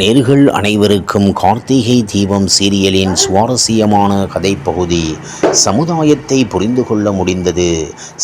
நேர்கள் அனைவருக்கும் கார்த்திகை தீபம் சீரியலின் சுவாரஸ்யமான கதைப்பகுதி சமுதாயத்தை புரிந்து கொள்ள முடிந்தது.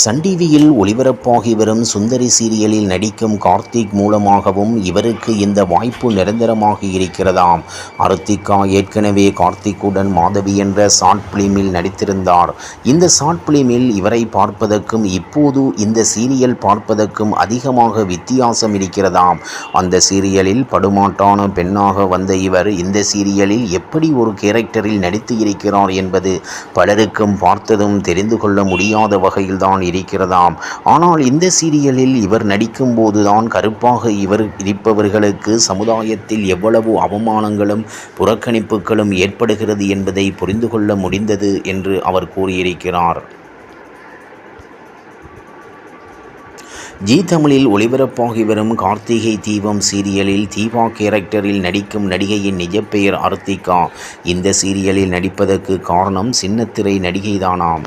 சன் டிவியில் ஒளிபரப்பாகி வரும் சுந்தரி சீரியலில் நடிக்கும் கார்த்திக் மூலமாகவும் இவருக்கு இந்த வாய்ப்பு நிரந்தரமாக இருக்கிறதாம். அருத்திகா ஏற்கனவே கார்த்திக்குடன் மாதவி என்ற ஷார்ட் பிலிமில் நடித்திருந்தார். இந்த ஷார்ட் பிலிமில் இவரை பார்ப்பதற்கும் இப்போது இந்த சீரியல் பார்ப்பதற்கும் அதிகமாக வித்தியாசம் இருக்கிறதாம். அந்த சீரியலில் படுமாட்டான பெண்ணாக வந்த இவர் இந்த சீரியலில் எப்படி ஒரு கேரக்டரில் நடித்து இருக்கிறார் என்பது பலருக்கும் பார்த்ததும் தெரிந்து கொள்ள முடியாத வகையில்தான் இருக்கிறதாம். ஆனால் இந்த சீரியலில் இவர் நடிக்கும் போதுதான் கருப்பாக இவர் இருப்பவர்களுக்கு சமுதாயத்தில் எவ்வளவு அவமானங்களும் புறக்கணிப்புகளும் ஏற்படுகிறது என்பதை புரிந்து கொள்ள முடிந்தது என்று அவர் கூறியிருக்கிறார். ஜி தமிழில் ஒளிபரப்பாகி வரும் கார்த்திகை தீபம் சீரியலில் தீபா கேரக்டரில் நடிக்கும் நடிகையின் நிஜப்பெயர் அர்த்திகா இந்த சீரியலில் நடிப்பதற்கு காரணம் சின்னத்திரை நடிகைதானாம்.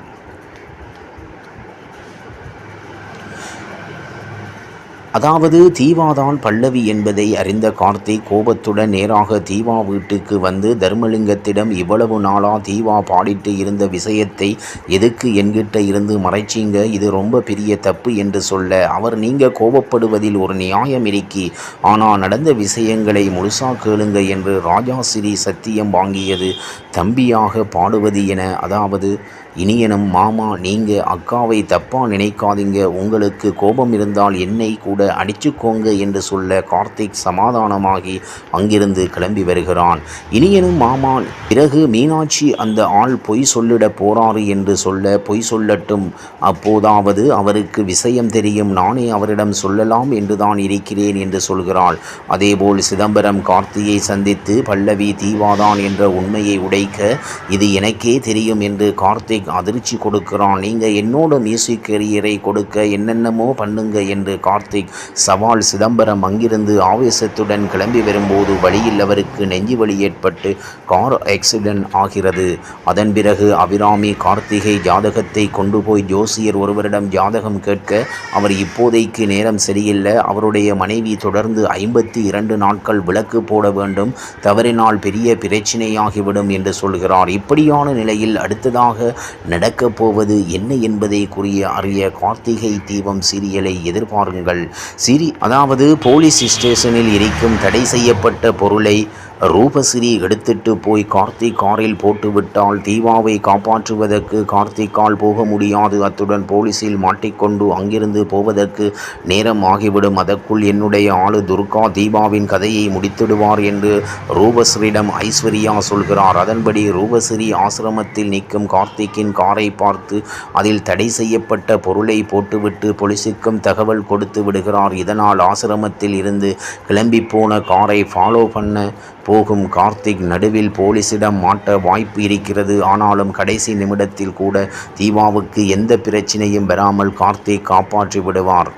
அதாவது தீவாதான் பல்லவி என்பதை அறிந்த கார்த்திக் கோபத்துடன் நேராக தீவா வீட்டுக்கு வந்து தர்மலிங்கத்திடம் இவ்வளவு நாளா தீவா பாடிட்டு இருந்த விஷயத்தை எதுக்கு என்கிட்ட இருந்து மறைச்சிங்க? இது ரொம்ப பெரிய தப்பு என்று சொல்ல அவர் நீங்க கோபப்படுவதில் ஒரு நியாயம் இருக்கி ஆனால் நடந்த விஷயங்களை முழுசா கேளுங்க என்று ராஜாசிரி சத்தியம் வாங்கியது தம்பியாக பாடுவது என அதாவது இனியனும் மாமா நீங்கள் அக்காவை தப்பாக நினைக்காதீங்க. உங்களுக்கு கோபம் இருந்தால் என்னை கூட அடிச்சுக்கோங்க என்று சொல்ல கார்த்திக் சமாதானமாகி அங்கிருந்து கிளம்பி வருகிறான். இனியனும் மாமா பிறகு மீனாட்சி அந்த ஆள் பொய் சொல்லிட போறாரு என்று சொல்ல பொய் சொல்லட்டும். அப்போதாவது அவருக்கு விஷயம் தெரியும். நானே அவரிடம் சொல்லலாம் என்றுதான் இருக்கிறேன் என்று சொல்கிறாள். அதேபோல் சிதம்பரம் கார்த்தியை சந்தித்து பல்லவி தீவாதான் என்ற உண்மையை உடைக்க இது எனக்கே தெரியும் என்று கார்த்திக் அதிர்ச்சி கொடுக்கிறான். நீங்கள் என்னோட மியூசிக் கெரியரை கொடுக்க என்னென்னமோ பண்ணுங்க என்று கார்த்திக் சவால் சிதம்பரம் அங்கிருந்து ஆவேசத்துடன் கிளம்பி வரும்போது வழியில் அவருக்கு நெஞ்சு வலி ஏற்பட்டு கார் ஆக்சிடென்ட் ஆகிறது. அதன் பிறகு அபிராமி கார்த்திகை ஜாதகத்தை கொண்டு போய் ஜோசியர் ஒருவரிடம் ஜாதகம் கேட்க அவர் இப்போதைக்கு நேரம் சரியில்லை. அவருடைய மனைவி தொடர்ந்து ஐம்பத்தி இரண்டு நாட்கள் விளக்கு போட வேண்டும். தவறினால் பெரிய பிரச்சனையாகிவிடும் என்று சொல்கிறார். இப்படியான நிலையில் அடுத்ததாக நடக்கப் போவது என்ன என்பதை கூறிய அறிய கார்த்திகை தீபம் சீரியலை எதிர்பாருங்கள். சிரி அதாவது போலீஸ் ஸ்டேஷனில் இருக்கும் தடை செய்யப்பட்ட பொருளை ரூபஸ்ரீ எடுத்துட்டு போய் கார்த்திக் காரில் போட்டுவிட்டால் தீபாவை காப்பாற்றுவதற்கு கார்த்திக்கால் போக முடியாது. அத்துடன் போலீஸில் மாட்டிக்கொண்டு அங்கிருந்து போவதற்கு நேரம் ஆகிவிடும். அதற்குள் என்னுடைய ஆளு துர்கா தீபாவின் கதையை முடித்திடுவார் என்று ரூபஸ்ரீடம் ஐஸ்வர்யா சொல்கிறார். அதன்படி ரூபஸ்ரீ ஆசிரமத்தில் நிற்கும் கார்த்திக்கின் காரை பார்த்து அதில் தடை செய்யப்பட்ட பொருளை போட்டுவிட்டு போலீஸுக்கும் தகவல் கொடுத்து விடுகிறார். இதனால் ஆசிரமத்தில் இருந்து கிளம்பி போன காரை ஃபாலோ பண்ண போகும் கார்த்திக் நடுவில் போலீசிடம் மாட்ட வாய்ப்பு இருக்கிறது. ஆனாலும் கடைசி நிமிடத்தில் கூட தீபாவுக்கு எந்த பிரச்சனையும் வராமல் கார்த்திக் காப்பாற்றி விடுவார்.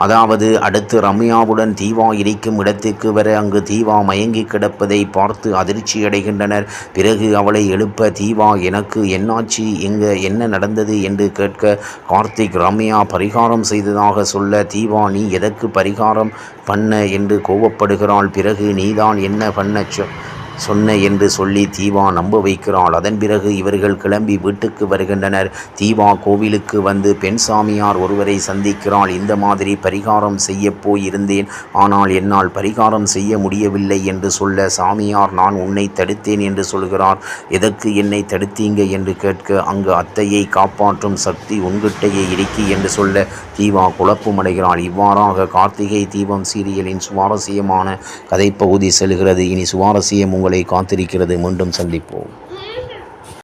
அதாவது அடுத்து ரம்யாவுடன் தீவா இருக்கும் இடத்திற்கு வர அங்கு தீவா மயங்கி கிடப்பதை பார்த்து அதிர்ச்சியடைகின்றனர் பிறகு அவளை எழுப்ப தீவா எனக்கு என்னாச்சு? இங்க என்ன நடந்தது? என்று கேட்க கார்த்திக் ரம்யா பரிகாரம் செய்ததாக சொல்ல தீவா நீ எதற்கு பரிகாரம் பண்ண? என்று கோவப்படுகிறாள். பிறகு நீதான் என்ன பண்ண சொன்ன என்று சொல்லி தீவா நம்ப வைக்கிறாள். அதன் பிறகு இவர்கள் கிளம்பி வீட்டுக்கு வருகின்றனர். தீவா கோவிலுக்கு வந்து பெண் சாமியார் ஒருவரை சந்திக்கிறாள். இந்த மாதிரி பரிகாரம் செய்ய போய் இருந்தேன் ஆனால் என்னால் பரிகாரம் செய்ய முடியவில்லை என்று சொல்ல சாமியார் நான் உன்னை தடுத்தேன் என்று சொல்கிறார். எதற்கு என்னை தடுத்தீங்க? என்று கேட்க அங்கு அத்தையை காப்பாற்றும் சக்தி உன்கிட்டையே இருக்கி என்று சொல்ல தீவா குழப்பமடைகிறாள். இவ்வாறாக கார்த்திகை தீபம் சீரியலின் சுவாரஸ்யமான கதைப்பகுதி செல்கிறது. இனி சுவாரஸ்யம் உங்கள் உங்களை காத்திருக்கிறது. மீண்டும் சந்திப்போம்.